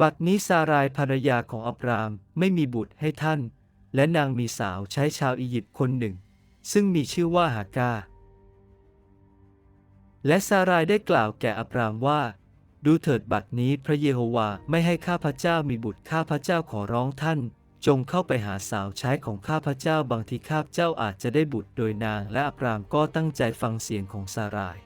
บัดนี้ซารายภรรยาของอับรามไม่มีบุตรให้ท่าน และนางมีสาวใช้ชาวอียิปต์คนหนึ่ง ซึ่งมีชื่อว่าฮากา และซารายได้กล่าวแก่อับรามว่า ดูเถิดบัดนี้พระเยโฮวาไม่ให้ข้าพเจ้ามีบุตรข้าพเจ้าขอร้องท่าน จงเข้าไปหาสาวใช้ของข้าพเจ้าบางทีข้าพเจ้าอาจจะได้บุตรโดยนางและอับรามก็ตั้งใจฟังเสียงของซาราย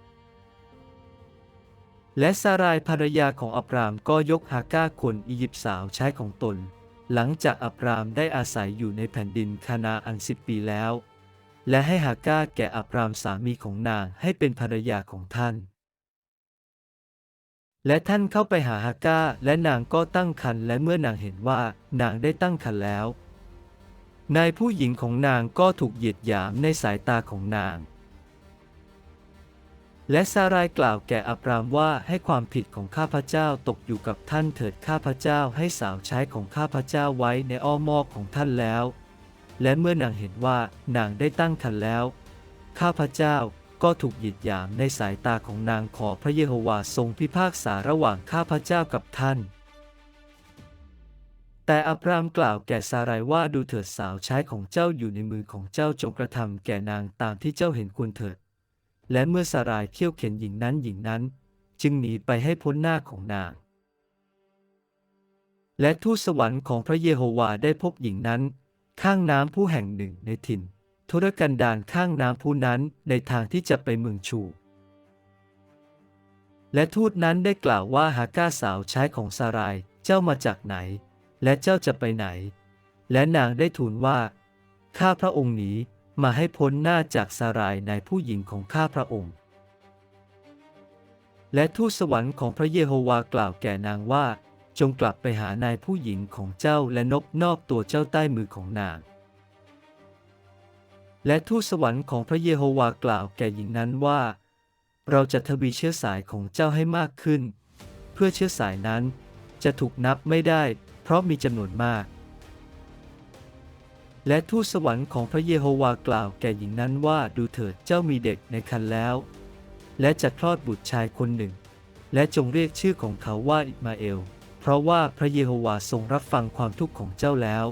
และซารายภรรยาของอับรามก็ยกฮาก้าคนอียิปต์สาวใช้ของตน หลังจากอับรามได้อาศัยอยู่ในแผ่นดินคานาอันสิบปีแล้ว และให้ฮาก้าแก่อับรามสามีของนางให้เป็นภรรยาของท่าน และท่านเข้าไปหาฮาก้าและนางก็ตั้งครรภ์และเมื่อนางเห็นว่านางได้ตั้งครรภ์แล้วนายผู้หญิงของนางก็ถูกเหยียดหยามในสายตาของนาง และซารายกล่าวแก่อับรามว่าให้ความผิดของข้าพเจ้าตกอยู่กับท่านเถิดข้าพเจ้าให้สาวใช้ของข้าพเจ้าไว้ในอ้อมอกของท่านแล้ว และเมื่อนางเห็นว่านางได้ตั้งครรภ์แล้ว ข้าพเจ้าก็ถูกหยิดหยามในสายตาของนางขอพระเยโฮวาทรงพิพากษาระหว่างข้าพเจ้ากับท่าน แต่อับรามกล่าวแก่ซารายว่าดูเถิดสาวใช้ของเจ้าอยู่ในมือของเจ้าจงกระทำแก่นางตามที่เจ้าเห็นควรเถิด และเมื่อซารายเที่ยวเข็นหญิงนั้นหญิงนั้น จึงหนีไปให้พ้นหน้าของนาง และทูตสวรรค์ของพระเยโฮวาได้พบหญิงนั้น ข้างน้ำผู้แห่งหนึ่งในถิ่นทุรกันดารข้างน้ำผู้นั้นในทางที่จะไปเมืองชู และทูตนั้นได้กล่าวว่าฮาก้าสาวใช้ของซารายเจ้ามาจากไหน และเจ้าจะไปไหน และนางได้ทูลว่า ข้าพระองค์หนี มาให้พ้นหน้าจากซารายในผู้หญิงของข้าพระองค์ และทูตสวรรค์ของพระเยโฮวากล่าวแก่นางว่า จงกลับไปหานายผู้หญิงของเจ้าและนบนอบตัวเจ้าใต้มือของนาง และทูตสวรรค์ของพระเยโฮวากล่าวแก่หญิงนั้นว่า เราจะทวีเชื้อสายของเจ้าให้มากขึ้น เพื่อเชื้อสายนั้นจะถูกนับไม่ได้ เพราะมีจำนวนมาก และทูตสวรรค์ของพระเยโฮวากล่าวแก่หญิงนั้นว่าดูเถิดเจ้ามีเด็กในครรภ์แล้ว และจะคลอดบุตรชายคนหนึ่ง และจงเรียกชื่อของเขาว่าอิมาเอล เพราะว่าพระเยโฮวาทรงรับฟังความทุกข์ของเจ้าแล้ว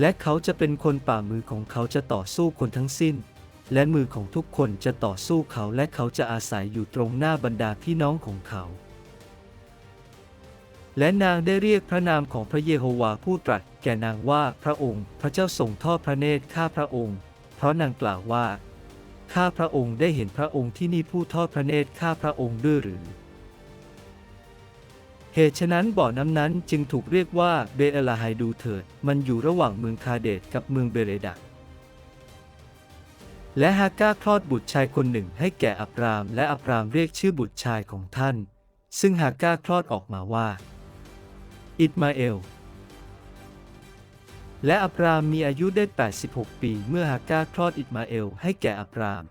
และเขาจะเป็นคนป่ามือของเขาจะต่อสู้คนทั้งสิ้น และมือของทุกคนจะต่อสู้เขาและเขาจะอาศัยอยู่ตรงหน้าบรรดาพี่น้องของเขา และนางได้เรียกพระนามของพระเยโฮวาผู้ตรัสแก่นางว่าพระองค์ พระเจ้าทรงทอดพระเนตรข้าพระองค์ เพราะนางกล่าวว่า ข้าพระองค์ได้เห็นพระองค์ที่นี่ผู้ทอดพระเนตรข้าพระองค์ด้วยหรือ เหตุฉะนั้นบ่อน้ำนั้นจึงถูกเรียกว่าเบเอลาไฮดูเถิด มันอยู่ระหว่างเมืองคาเดตกับเมืองเบเรดะและฮาก้าคลอดบุตรชายคนหนึ่งให้แก่อับราม และอับรามเรียกชื่อบุตรชายของท่าน ซึ่งฮาก้าคลอดออกมาว่า อิสมาเอล และอับรามมีอายุได้ 86 ปี เมื่อฮาก้าคลอดอิสมาเอลให้แก่อับราม